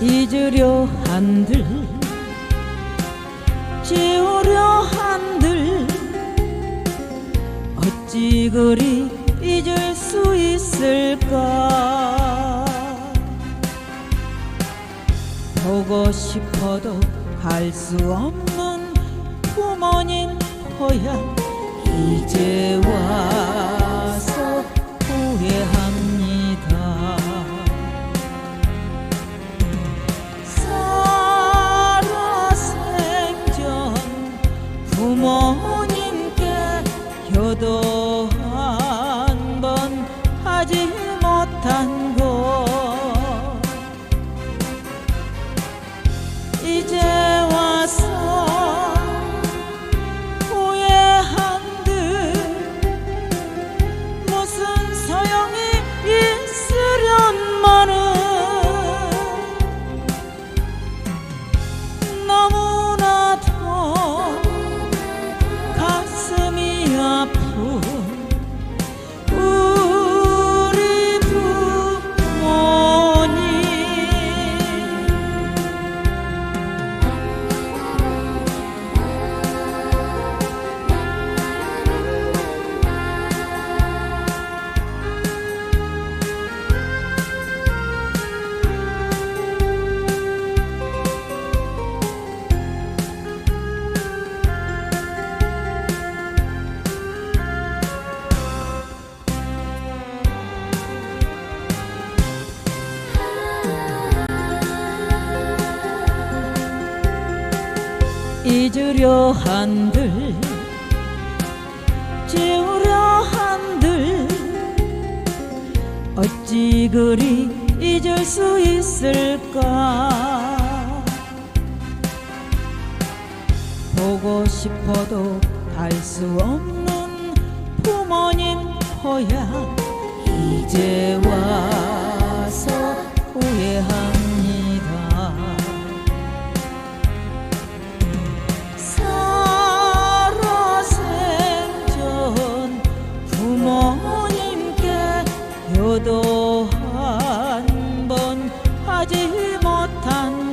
잊으려 한들 지우려 한들. 어찌 그리 잊을 수 있을까? 보고 싶어도 갈수 없는 부모님 고향 이제 와서 후회합 하지 못한 것 이제 와서 후회한들 무슨 소용이 있으련마는 잊으려 한들 지우려 한들. 어찌 그리 잊을 수 있을까? 보고 싶어도 갈 수 없는 부모님 고향 이제 와 기도도 한 번 하지 못한